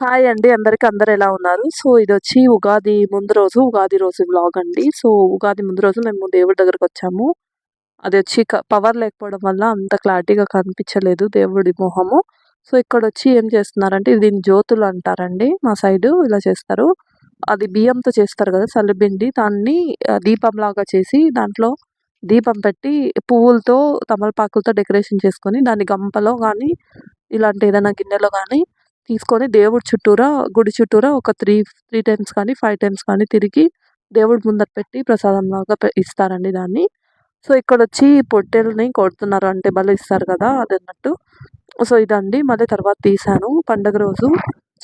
Hi అండి. అందరికి అందరు ఎలా ఉన్నారు? సో ఇది వచ్చి ఉగాది ముందు రోజు ఉగాది రోజు బ్లాగ్ అండి. సో ఉగాది ముందు రోజు మేము దేవుడి దగ్గరకు వచ్చాము. అది వచ్చి పవర్ లేకపోవడం వల్ల అంత క్లారిటీగా కనిపించలేదు దేవుడి మొహము. సో ఇక్కడ వచ్చి ఏం చేస్తున్నారంటే దీన్ని జ్యోతులు అంటారండి. మా సైడు ఇలా చేస్తారు. అది బియ్యంతో చేస్తారు కదా సల్లిబిండి దాన్ని దీపం లాగా చేసి దాంట్లో దీపం పెట్టి పువ్వులతో తమలపాకులతో డెకరేషన్ చేసుకొని దాన్ని గంపలో కానీ ఇలాంటి ఏదైనా గిన్నెలో కానీ తీసుకొని దేవుడి చుట్టూరా గుడి చుట్టూరా ఒక త్రీ త్రీ టైమ్స్ కానీ ఫైవ్ టైమ్స్ కానీ తిరిగి దేవుడి ముందర పెట్టి ప్రసాదం లాగా ఇస్తారండి దాన్ని. సో ఇక్కడ వచ్చి పొట్టెల్ని కొడుతున్నారు. అంటే భలే ఇస్తారు కదా అది అన్నట్టు సో ఇదండి. మళ్ళీ తర్వాత తీసాను పండగ రోజు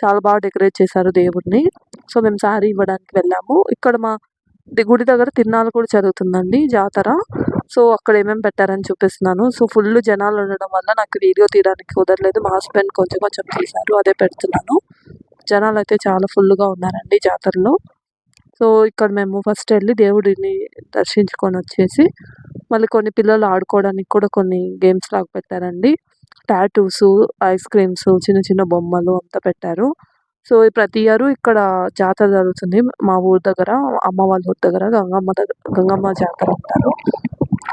చాలా బాగా డెకరేట్ చేశారు దేవుడిని. సో మేము శారీ ఇవ్వడానికి వెళ్ళాము. ఇక్కడ మా గుడి దగ్గర తిరునాళ్ళు కూడా జరుగుతుందండి జాతర. సో అక్కడ ఏమేమి పెట్టారని చూపిస్తున్నాను. సో ఫుల్ జనాలు ఉండడం వల్ల నాకు వీడియో తీయడానికి కుదరలేదు. మా హస్బెండ్ కొంచెం కొంచెం తీశారు అదే పెడుతున్నాను. జనాలు అయితే చాలా ఫుల్గా ఉన్నారండి జాతరలో. సో ఇక్కడ మేము ఫస్ట్ వెళ్ళి దేవుడిని దర్శించుకొని వచ్చేసి మళ్ళీ కొన్ని పిల్లలు ఆడుకోవడానికి కూడా కొన్ని గేమ్స్ లాగా పెట్టారండి. టాటూస్ ఐస్ క్రీమ్స్ చిన్న చిన్న బొమ్మలు అంతా పెట్టారు. సో ప్రతి ఇయర్ ఇక్కడ జాతర జరుగుతుంది. మా ఊరి దగ్గర అమ్మ వాళ్ళ ఊరి దగ్గర గంగమ్మ దగ్గర గంగమ్మ జాతర అంటారు.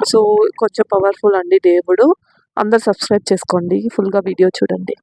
సో కొంచెం పవర్ఫుల్ అండి దేవుడు. అందరు సబ్స్క్రైబ్ చేసుకోండి. ఫుల్గా వీడియో చూడండి.